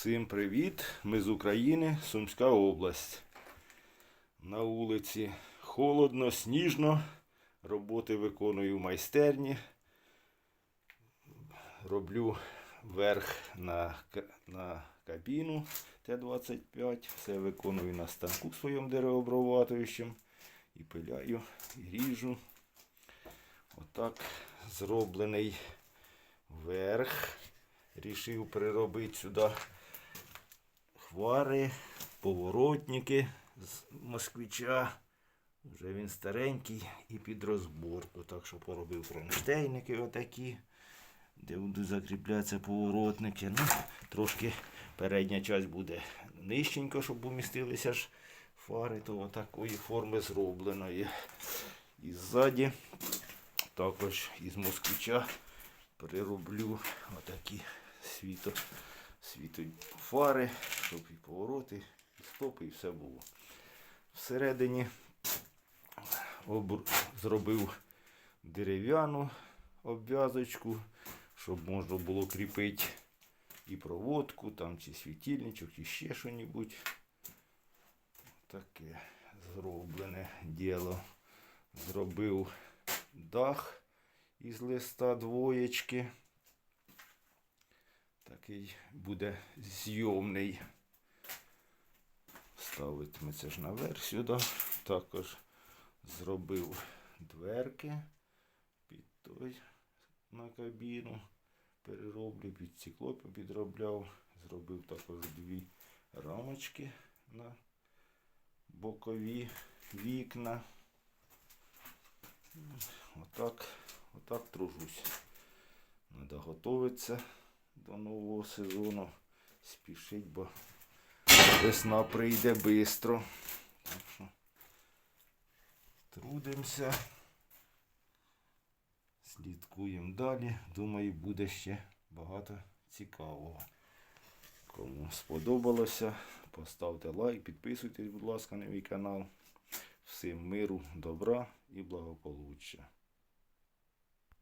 Всім привіт! Ми з України, Сумська область. На вулиці холодно, сніжно. Роботи виконую в майстерні. Роблю верх на, на кабіну Т-25. Все виконую на станку своєму деревообрабатуючим. І пиляю, і ріжу. Отак зроблений верх. Рішив приробити сюди хвари, поворотники з москвича. Вже він старенький і під розборку. Так що поробив кронштейники отакі, де будуть закріплятися поворотники. Ну, трошки передня часть буде нижченько, щоб умістилися ж фари, то отакої форми зробленої. І ззаді також із москвича прироблю отакі світо, світо фари, щоб і повороти, і стопи, і все було. Всередині обр... зробив дерев'яну обв'язочку, щоб можна було кріпити і проводку, там, чи світильничок, чи ще що-небудь. Таке зроблене діло. Зробив дах із листа двоєчки. Такий буде зйомний. Ставитиме це ж наверх сюди. Також зробив дверки під той на кабіну. Перероблю під стекло підробляв. Зробив також дві рамочки на бокові вікна. Отак, отак тружусь. Треба готуватися до нового сезону. Спішить, бо весна прийде швидко. Так що трудимося. Слідкуємо далі. Думаю, буде ще багато цікавого. Кому сподобалося, поставте лайк, підписуйтесь, будь ласка, на мій канал. Всім миру, добра і благополуччя.